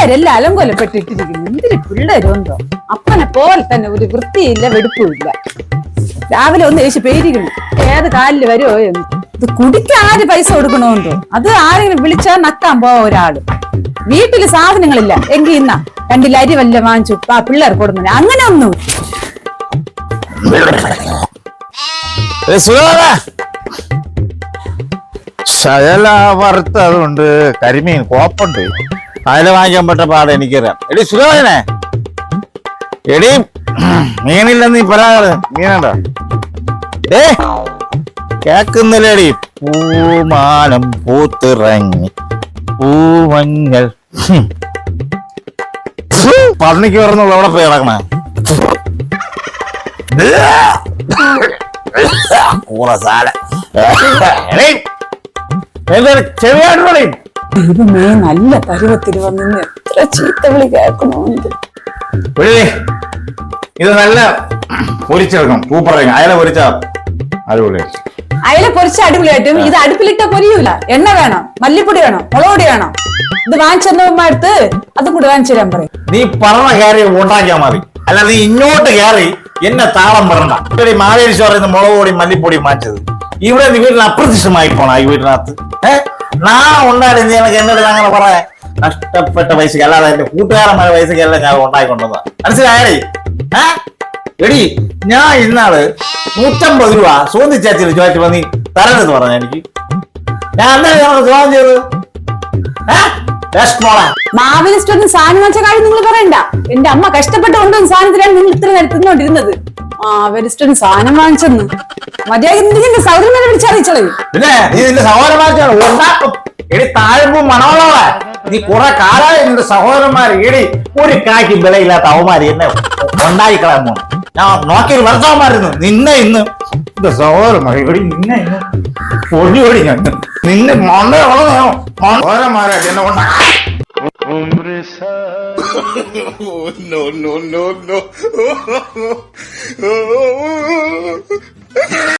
പിള്ളേരെല്ലാം അലങ്കോലപ്പെട്ടിട്ടിരിക്കുന്നു. എന്തിന് പിള്ളേരുണ്ടോ അപ്പനെ പോലെ തന്നെ ഒരു വൃത്തിയില്ല വെടുപ്പില്ല രാവിലെ ഒന്ന് ഏശി പേരിക്കുന്നു ഏത് കാലിൽ വരുമോ എന്ന്. ഇത് കുടിക്കാൻ ആര് പൈസ കൊടുക്കണോന്തോ അത് ആരെങ്കിലും വിളിച്ചാൽ നക്കാൻ പോവാ ഒരാൾ. വീട്ടിൽ സാധനങ്ങളില്ല. എങ്കിൽ ഇന്ന. രണ്ടിൽ അരി വല്ല വാങ്ങിച്ചു. ആ പിള്ളേർ കൊടുന്ന അങ്ങനെ ഒന്നും ശകല വറുത്തതുണ്ട്. കരിമീൻ കോപ്പുണ്ട്. അതിൽ വാങ്ങിക്കാൻ പറ്റ പാടെ എനിക്കറിയാം. എടി സുധാകരനെ എടി മീനില്ലെന്ന് നീ പറയാറ് മീനുണ്ടോ? ഏ കേക്കുന്നില്ലേടി പൂമാനം പൂത്തിറങ്ങി. പൂമഞ്ഞൽ പന്നിക്ക് പറഞ്ഞുള്ള അവിടെ പോയി കിടക്കണേ. കൂറ സാല ചെവിയാടുകളെ ദൈവമേ നല്ല പരുവത്തിൽ വന്ന് എത്ര ചീത്ത വിളി കേൾക്കണോണ്ട് ഇത്? നല്ല പൊരിച്ചെടുക്കണം. പൂപ്പറയും അയല പൊരിച്ച അടിപൊളി അയല പൊരിച്ച അടിപൊളിയായിട്ടും ഇത് അടുപ്പിലിട്ട പൊരിയൂല. എണ്ണ വേണം മല്ലിപ്പൊടി വേണം മുളകുപൊടി വേണം. ഇത് വാങ്ങിച്ചെന്നമ്മ അടുത്ത് അതും കൂടി വാങ്ങിച്ചു തരാൻ പറയും. നീ പറഞ്ഞ കയറി ഉണ്ടാക്കിയാ മതി. അല്ലാതെ നീ ഇങ്ങോട്ട് കയറി എന്നെ താളം പറഞ്ഞ ഇവിടെ മാവേലി ചോറുന്ന മുളക് പൊടി മല്ലിപ്പൊടി മാറ്റത് ഇവിടെ നീ വീട്ടിൽ അപ്രത്യക്ഷമായി പോണ ഈ വീട്ടിനകത്ത്. ഏഹ് ഉണ്ടായി നീ എനിക്ക് എന്നോട് അങ്ങനെ പറയാ. നഷ്ടപ്പെട്ട പൈസക്ക് അല്ലാതെ എന്റെ കൂട്ടുകാരന്മാരുടെ പൈസക്കല്ല ഞാൻ ഉണ്ടായിക്കൊണ്ടുവന്ന മനസ്സിലായേ ഏ? എടി ഞാൻ ഇന്നാൾ നൂറ്റമ്പത് രൂപ സോന്തി ചേച്ചിയിൽ ചോദിച്ചപ്പോ നീ തരരുത് പറഞ്ഞ എനിക്ക്. ഞാൻ അന്നേരം ചോദ്യം മോളെ. മാവിൽ സാധനം നിങ്ങൾ പറയണ്ട. എന്റെ അമ്മ കഷ്ടപ്പെട്ട് കൊണ്ടുവന്ന സാധനത്തിലാണ് നിങ്ങൾ ഇത്ര നേരം തിന്നോണ്ടിരുന്നത്. സാധനം വാങ്ങിച്ചെന്ന്. മര്യാദ സൗകര്യം വിളിച്ചറിയിച്ചളേ പിന്നെ നീ നിന്റെ സഹോദരന്മാർ എടി താഴ്മ്പും മണവളോളെ നീ കുറെ കാലമായി നിന്റെ സഹോദരന്മാർ എടി ഒരു കാക്കി വിലയില്ലാത്ത അവമാരി എന്നെ ഉണ്ടായിക്കളയാൻ പോണു ഞാൻ നോക്കിയൊരു വർഷവന്മാരുന്നു നിന്നെ ഇന്ന് എന്റെ സഹോദരന്മാർ എടി നിന്നെ ഇന്ന് ഒടി പൊടി ഞാൻ നിന്നെ മണ്ട സഹോദരന്മാരെ എന്നെ കൊണ്ട no, no, no, no.